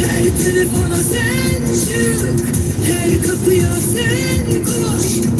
Her telefona sen çık Her kapıya sen koş.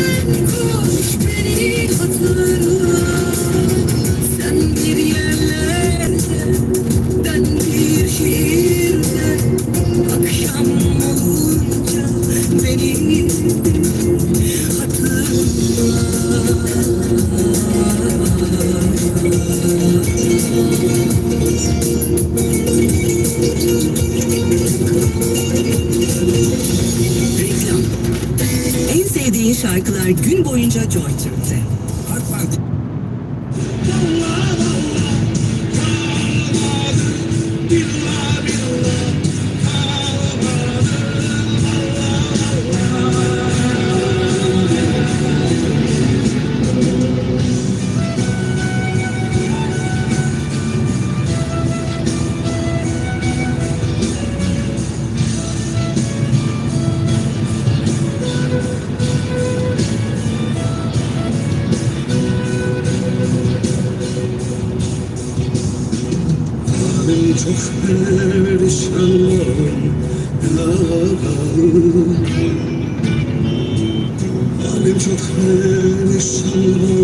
şarkılar gün boyunca Joy Türk'te. çok perişanım Halim çok perişanım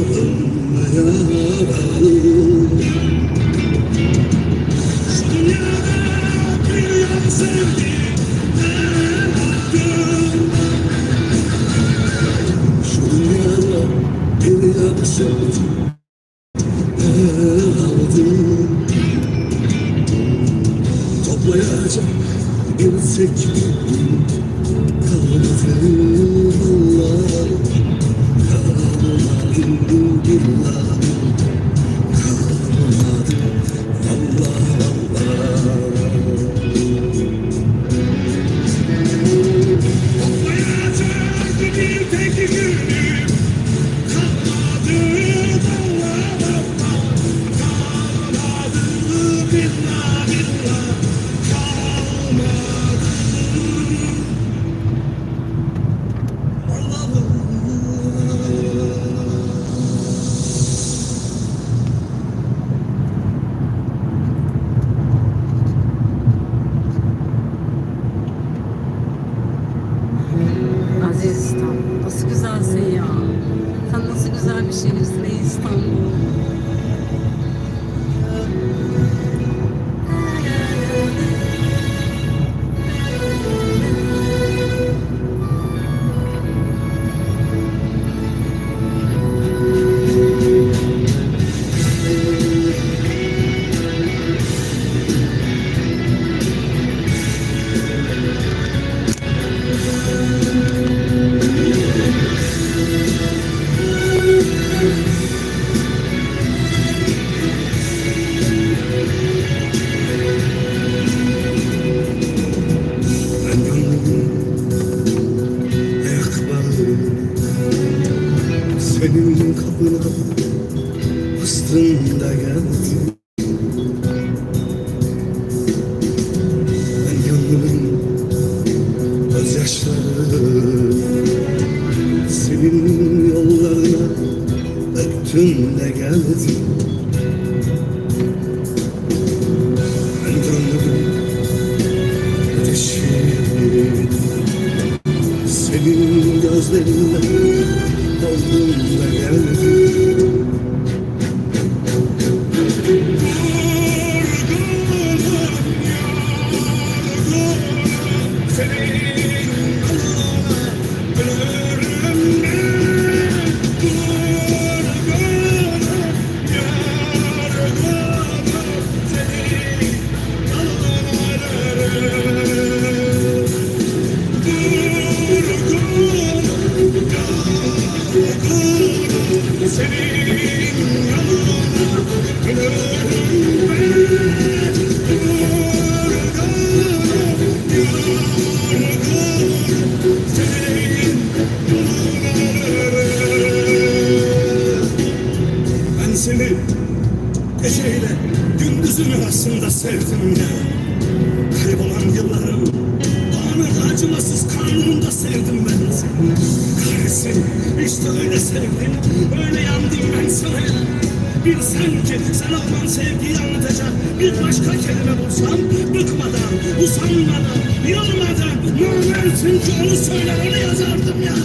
Bilsen ki sana olan sevgiyi anlatacak bir başka kelime bulsam bıkmadan, usanmadan, yılmadan namersin ki onu söyler onu yazardım ya.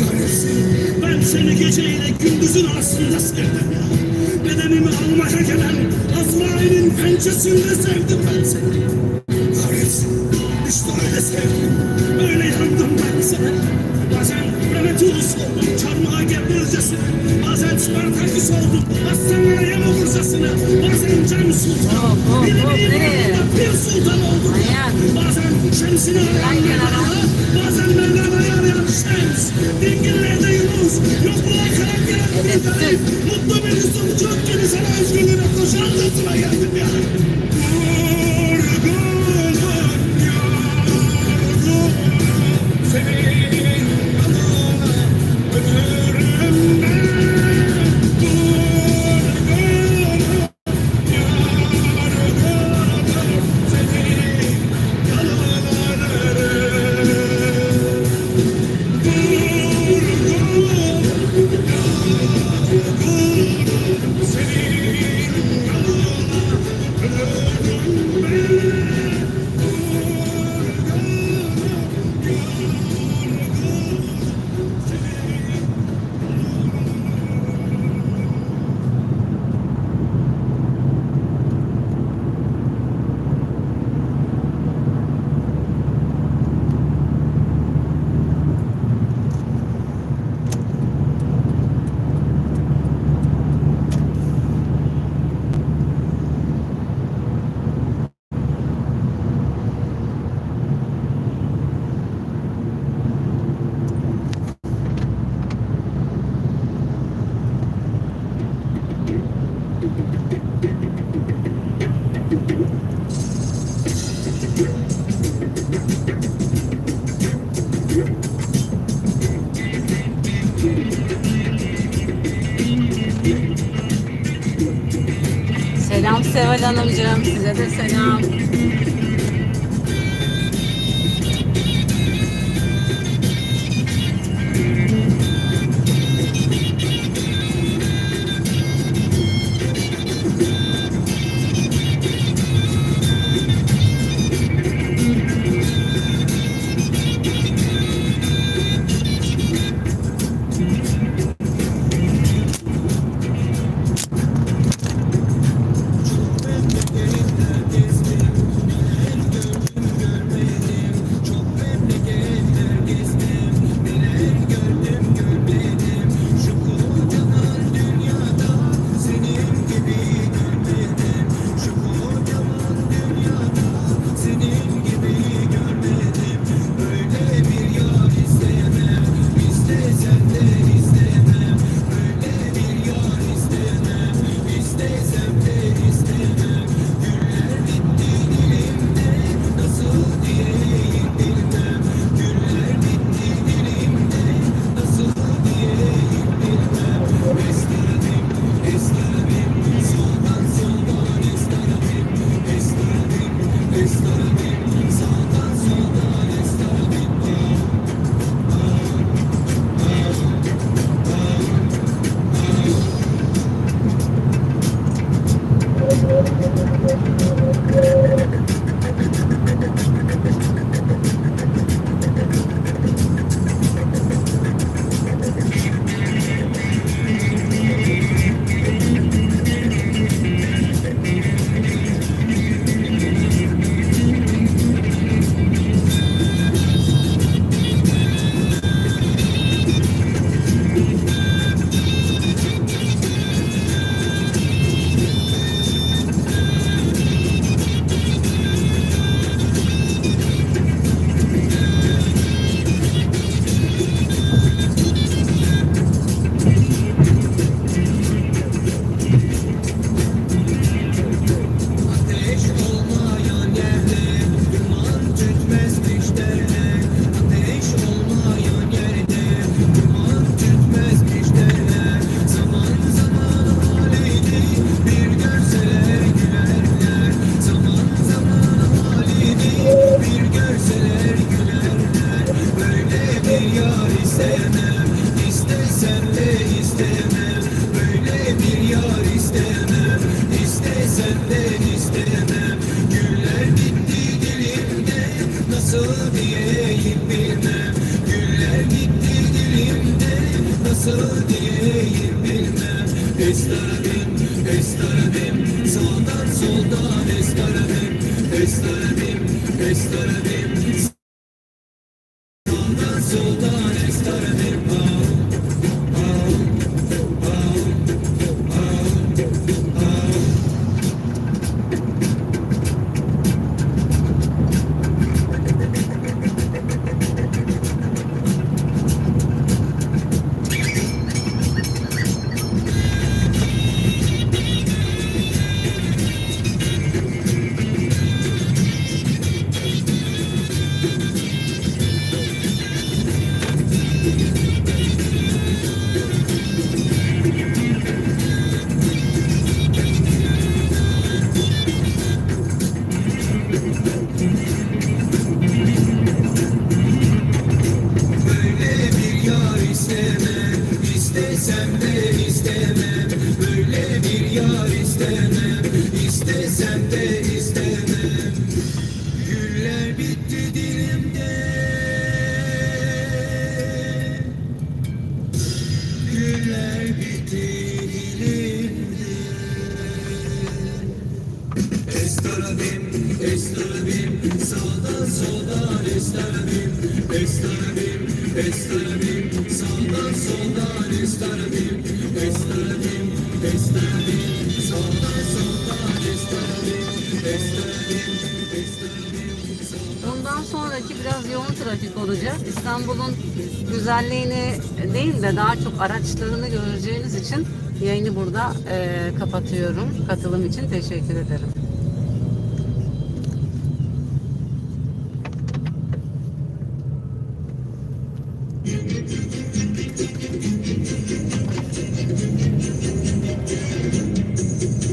Kahretsin ben seni geceyle gündüzün arasında sevdim ya. Bedenimi almaya gelen Azrail'in pençesinde sevdim ben seni. Kahretsin işte öyle sevdim, öyle yandım ben sana. Bazen Prometheus oldum çarmıha gerilircesine. Bazen Spartaküs oldum aslanlara yem olurcasına. Bazen Can Sultan, Hop, hop, hop, bir nereye? yanında bir sultan. Manyak. Bazen şemsini arayan Gel kenara. Mevlana, bazen Mevlana'yı arayan Şems. Dingillerde Yunus, yokluğa kalan gelen bir garip. Mutlu bir Yusuf çok gibi sana özgürlüğüne koşan sırtıma geldim ya. Seval Hanımcığım. Size de selam. Estarei Bundan sonraki biraz yoğun trafik olacak. İstanbul'un güzelliğini değil de daha çok araçlarını göreceğiniz için yayını burada e, kapatıyorum. Katılım için teşekkür ederim.